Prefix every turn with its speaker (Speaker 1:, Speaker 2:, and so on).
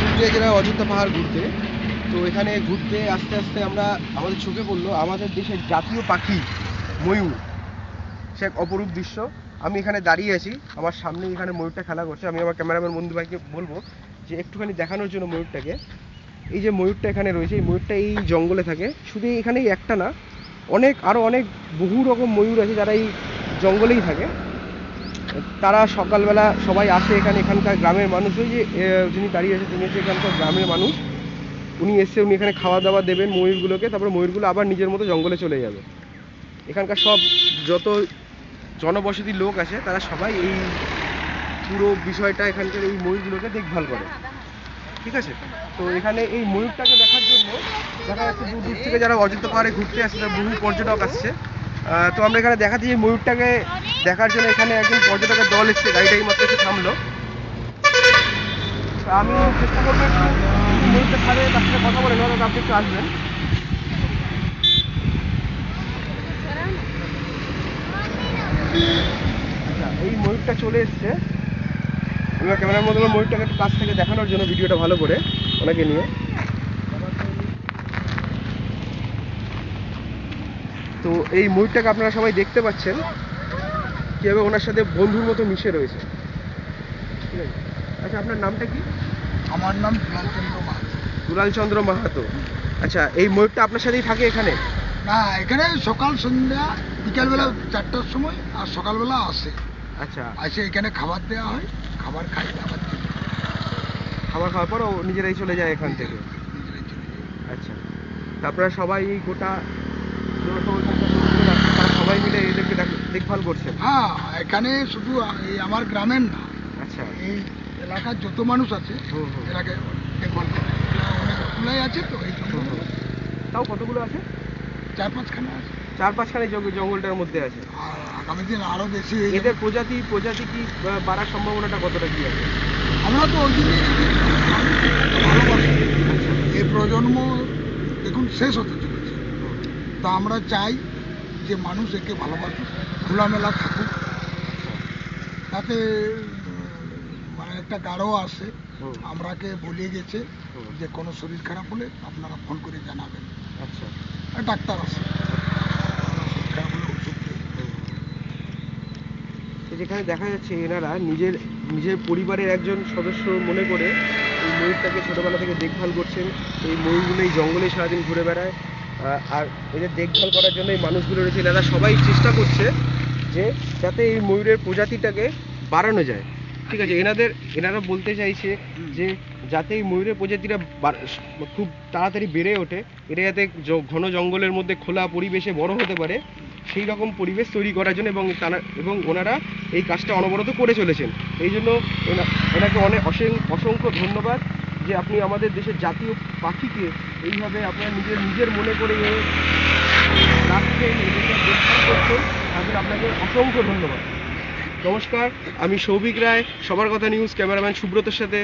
Speaker 1: পুরুলিয়া জেলার অযোধ্যা পাহাড় ঘুরতে। তো এখানে ঘুরতে আস্তে আস্তে আমরা, আমাদের চোখে পড়ল আমাদের দেশের জাতীয় পাখি ময়ূর। সে এক অপরূপ দৃশ্য। আমি এখানে দাঁড়িয়ে আছি, আমার সামনে এখানে ময়ূরটা খেলা করছে। আমি আমার ক্যামেরাম্যান বন্ধু ভাইকে বলব যে একটুখানি দেখানোর জন্য ময়ূরটাকে। এই যে ময়ূরটা এখানে রয়েছে, এই ময়ূরটা এই জঙ্গলে থাকে। শুধু এখানেই একটা না, অনেক আরও অনেক বহু রকম ময়ূর আছে যারা এই জঙ্গলেই থাকে। তারা সকালবেলা সবাই আসে এখানে, এখানকার গ্রামের মানুষ। ওই যে যিনি দাঁড়িয়ে আছে, তিনি হচ্ছে এখানকার গ্রামের মানুষ। উনি এসে উনি এখানে খাওয়া দাওয়া দেবেন ময়ূরগুলোকে, তারপরে ময়ূরগুলো আবার নিজের মতো জঙ্গলে চলে যাবে। এখানকার সব যত জনবসতি লোক আছে, তারা সবাই এই পুরো বিষয়টা এখানকার এই ময়ূরগুলোকে দেখভাল করে। ঠিক আছে? তো এখানে এই ময়ূরটাকে দেখার জন্য দেখা যাচ্ছে দূর দূর থেকে যারা অযোধ্যা পাহাড়ে ঘুরতে আসছে তারা বহু পর্যটক আসছে। তো আমরা এখানে দেখাচ্ছি যে ময়ূরটাকে দেখার জন্য এখানে একজন পর্যটকের দল এসছে গাড়িটাই মাত্র এসে থামলো। আমি চেষ্টা করব একটু ময়ূরটা ছাড়ে, তার সাথে কথা বলে নেওয়ার আপনি একটু আসবেন। আচ্ছা এই ময়ূরটা চলে এসছে। আমরা ক্যামেরার মধ্যে ময়ূরটাকে একটু কাছ থেকে দেখানোর জন্য ভিডিওটা ভালো করে, ওনাকে নিয়ে। তো এই ময়ূরটাকে আপনারা সবাই দেখতে পাচ্ছেন কীভাবে ওনার সাথে বন্ধুর মতো মিশে রয়েছে। ঠিক আছে? আচ্ছা আপনার নামটা কি?
Speaker 2: আমার নাম দুলালচন্দ্র মাহাতো।
Speaker 1: আচ্ছা এই ময়ূরটা আপনার সাথেই থাকে এখানে?
Speaker 2: না এখানে সকাল সন্ধ্যা বিকালবেলা চারটার সময় আর সকালবেলা আসে।
Speaker 1: আচ্ছা।
Speaker 2: আসে এখানে খাবার দেওয়া হয় খাবার খাই আবার
Speaker 1: খাবার খাওয়ার পর ও নিজেরাই চলে যায় এখান থেকে। আচ্ছা। তারপরে সবাই এই গোটা সবাই মিলে এদেরকে দেখ- দেখভাল করছেন?
Speaker 2: হ্যাঁ এখানে শুধু এই আমার গ্রামের না
Speaker 1: আচ্ছা।
Speaker 2: এই এলাকার যত মানুষ আছে। এলাকায় দেখভাল করে। অনেকগুলাই আছে তো এই।
Speaker 1: তাও কতগুলো আছে?
Speaker 2: চার পাঁচখানা আছে।
Speaker 1: চার পাঁচখানে জঙ্গলটার মধ্যে আছে।
Speaker 2: আগামী দিন আরও বেশি
Speaker 1: এদের প্রজাতি প্রজাতি কি বাড়ার সম্ভাবনাটা কতটা কি আছে?
Speaker 2: আমরা তো ওই জন্যই এই প্রজন্ম এখন শেষ হতে চলেছে। তা আমরা চাই যে মানুষ একে ভালোবাসুক খোলামেলা থাকুক। তাতে মানে একটা গাঢ় আসে আমরাকে বলিয়ে গেছে যে কোনো শরীর খারাপ হলে আপনারা ফোন করে জানাবেন।
Speaker 1: আচ্ছা।
Speaker 2: ডাক্তার আছে। শরীর খারাপ হলে ওষুধ
Speaker 1: যেখানে দেখা যাচ্ছে এনারা নিজের নিজের পরিবারের একজন সদস্য মনে করে এই ময়ূরটাকে ছোটবেলা থেকে দেখভাল করছেন। এই ময়ূরগুলো এই জঙ্গলে সারাদিন ঘুরে বেড়ায়। আর এদের দেখভাল করার জন্য এই মানুষগুলো রয়েছে, এনারা সবাই চেষ্টা করছে যে যাতে এই ময়ূরের প্রজাতিটাকে বাড়ানো যায়। ঠিক আছে, এনাদের, এনারা বলতে চাইছে যে যাতে এই ময়ূরের প্রজাতিটা খুব তাড়াতাড়ি বেড়ে ওঠে, এটা যাতে ঘন জঙ্গলের মধ্যে খোলা পরিবেশে বড় হতে পারে, সেই রকম পরিবেশ তৈরি করার জন্য এবং তারা, এবং ওনারা এই কাজটা অনবরত করে চলেছেন। এই জন্য ওনা- ওনাকে অনেক অসংখ্য ধন্যবাদ যে আপনি আমাদের দেশের জাতীয় পাখিকে এইভাবে আপনারা নিজের নিজের মনে করে রাখছেন করছেন তাদের আপনাকে অসংখ্য ধন্যবাদ। নমস্কার, আমি সৌভিক রায়, সবার কথা নিউজ ক্যামেরাম্যান সুব্রতর সাথে।